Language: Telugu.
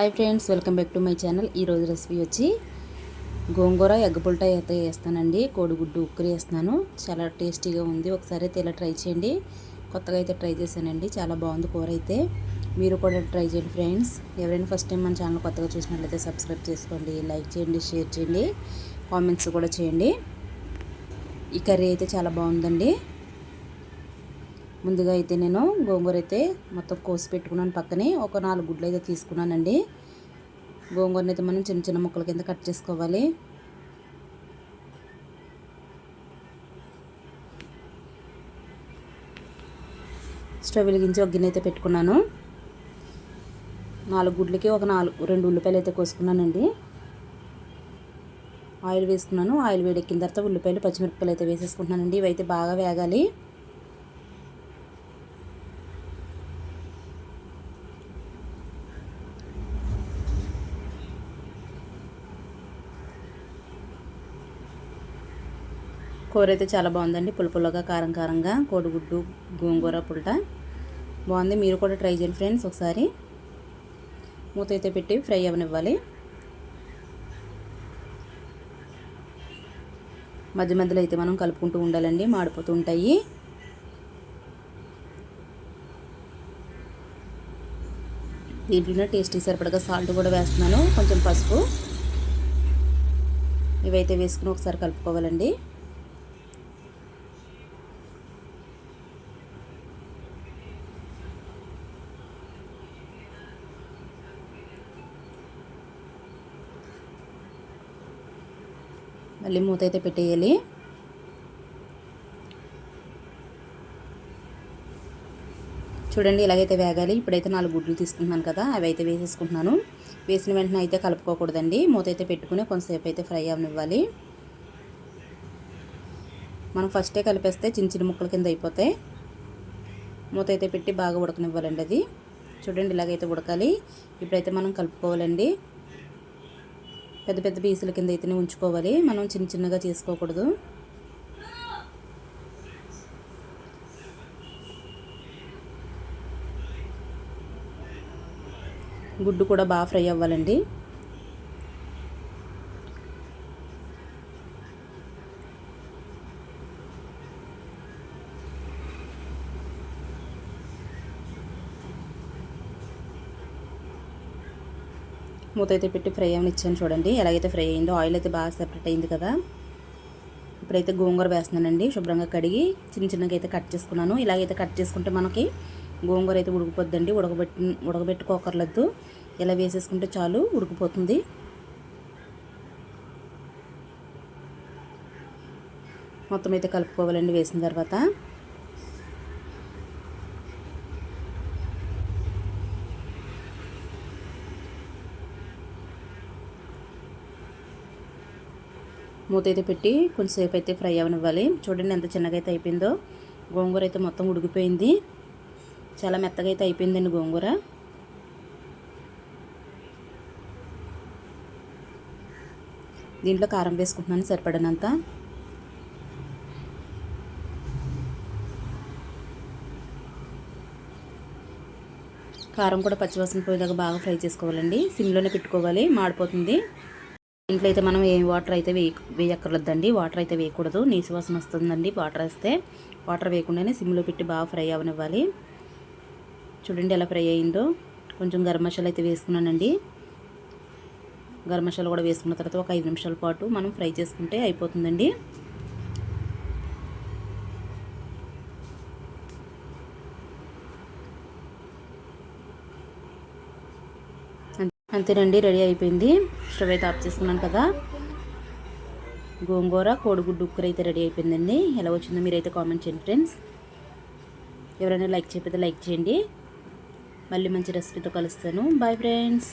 Hi friends welcome back to my channel. ఈరోజు రెసిపీ వచ్చి గోంగూర ఎగ్గపుల్టా అయితే వేస్తానండి కోడిగుడ్డు ఉక్కరి వేస్తున్నాను చాలా టేస్టీగా ఉంది. ఒకసారి అయితే ఇలా ట్రై చేయండి. కొత్తగా అయితే ట్రై చేశానండి. చాలా బాగుంది కూర అయితే. మీరు కూడా ట్రై చేయండి ఫ్రెండ్స్. ఎవరైనా ఫస్ట్ టైం మన ఛానల్ కొత్తగా చూసినట్లయితే సబ్స్క్రైబ్ చేసుకోండి. లైక్ చేయండి షేర్ చేయండి. కామెంట్స్ కూడా చేయండి. ఈ కర్రీ అయితే చాలా బాగుందండి. ముందుగా అయితే నేను గోంగూర అయితే మొత్తం కోసి పెట్టుకున్నాను పక్కనే. ఒక నాలుగు గుడ్లు అయితే తీసుకున్నానండి. గోంగూరని అయితే మనం చిన్న చిన్న ముక్కల కింద కట్ చేసుకోవాలి. స్టవ్ వెలిగించి ఒక గిన్నె అయితే పెట్టుకున్నాను. నాలుగు గుడ్లకి ఒక నాలుగు రెండు ఉల్లిపాయలు అయితే కోసుకున్నానండి. ఆయిల్ వేసుకున్నాను. ఆయిల్ వేడెక్కిన తర్వాత ఉల్లిపాయలు పచ్చిమిరపకాయలు అయితే వేసేసుకుంటున్నానండి. ఇవి అయితే బాగా వేగాలి. కూర అయితే చాలా బాగుందండి. పులుపులుగా కారం కారంగా కోడిగుడ్డు గోంగూర పుల్ట. బాగుంది. మీరు కూడా ట్రై చేయండి ఫ్రెండ్స్ ఒకసారి. మూత అయితే పెట్టి ఫ్రై అవనివ్వాలి. మధ్య మధ్యలో అయితే మనం కలుపుకుంటూ ఉండాలండి. మాడిపోతూ ఉంటాయి. దీంట్లోనే టేస్ట్కి సరిపడగా సాల్ట్ కూడా వేస్తున్నాను. కొంచెం పసుపు. ఇవైతే వేసుకుని ఒకసారి కలుపుకోవాలండి. మళ్ళీ మూత అయితే పెట్టేయాలి. చూడండి ఇలాగైతే వేగాలి. ఇప్పుడైతే నాలుగు గుడ్లు తీసుకుంటున్నాను కదా అవి అయితే వేసేసుకుంటున్నాను. వేసిన వెంటనే అయితే కలుపుకోకూడదండి. మూత అయితే పెట్టుకుని కొంతసేపు అయితే ఫ్రై అవనివ్వాలి. మనం ఫస్టే కలిపేస్తే చిన్న చిన్న ముక్కల కింద అయిపోతాయి. మూత అయితే పెట్టి బాగా ఉడకనివ్వాలండి అది. చూడండి ఇలాగైతే ఉడకాలి. ఇప్పుడైతే మనం కలుపుకోవాలండి. పెద్ద పెద్ద పీసుల కింద అయితేనే ఉంచుకోవాలి. మనం చిన్న చిన్నగా చేసుకోకూడదు. గుడ్డు కూడా బాగా ఫ్రై అవ్వాలండి. మూత అయితే పెట్టి ఫ్రై అవ్వని ఇచ్చాను చూడండి. ఎలాగైతే ఫ్రై అయిందో ఆయిల్ అయితే బాగా సెపరేట్ అయింది కదా. ఇప్పుడైతే గోంగూర వేస్తున్నానండి. శుభ్రంగా కడిగి చిన్న చిన్నగా అయితే కట్ చేసుకున్నాను. ఇలాగైతే కట్ చేసుకుంటే మనకి గోంగూర అయితే ఉడికిపోద్దండి. ఉడకబెట్టి ఉడకబెట్టుకోకర్లద్దు ఇలా వేసేసుకుంటే చాలు ఉడికిపోతుంది. మొత్తం అయితే కలుపుకోవాలండి వేసిన తర్వాత. మూత అయితే పెట్టి కొంచెంసేపు అయితే ఫ్రై అవనివ్వాలి. చూడండి ఎంత చిన్నగా అయితే అయిపోయిందో. గోంగూర అయితే మొత్తం ఉడికిపోయింది. చాలా మెత్తగా అయితే అయిపోయిందండి గోంగూర. దీంట్లో కారం వేసుకుంటున్నాను సరిపడినంత. కారం కూడా పచ్చివాసన పోయేదాకా బాగా ఫ్రై చేసుకోవాలండి. సిమ్లోనే పెట్టుకోవాలి. మాడిపోతుంది. ఇంట్లో అయితే మనం ఏ వాటర్ అయితే వేయ వేయక్కర్లేదండి. వాటర్ అయితే వేయకూడదు. నీసు వాసన వస్తుందండి. వాటర్ వేస్తే వాటర్ వేయకుండానే సిమ్లో పెట్టి బాగా ఫ్రై అవనివ్వాలి. చూడండి ఎలా ఫ్రై అయిందో. కొంచెం గరం మసాలా అయితే వేసుకున్నానండి. గరం మసాలా కూడా వేసుకున్న తర్వాత ఒక ఐదు నిమిషాల పాటు మనం ఫ్రై చేసుకుంటే అయిపోతుందండి. అంతేనండి రెడీ అయిపోయింది. స్టవ్ అయితే ఆఫ్ చేసుకున్నాను కదా. గోంగూర కోడిగుడ్డు ఉక్కర అయితే రెడీ అయిపోయిందండి. ఎలా వచ్చిందో మీరైతే కామెంట్ చేయండి ఫ్రెండ్స్. ఎవరైనా లైక్ చేయకపోతే లైక్ చేయండి. మళ్ళీ మంచి రెసిపీతో కలుస్తాను. Bye friends.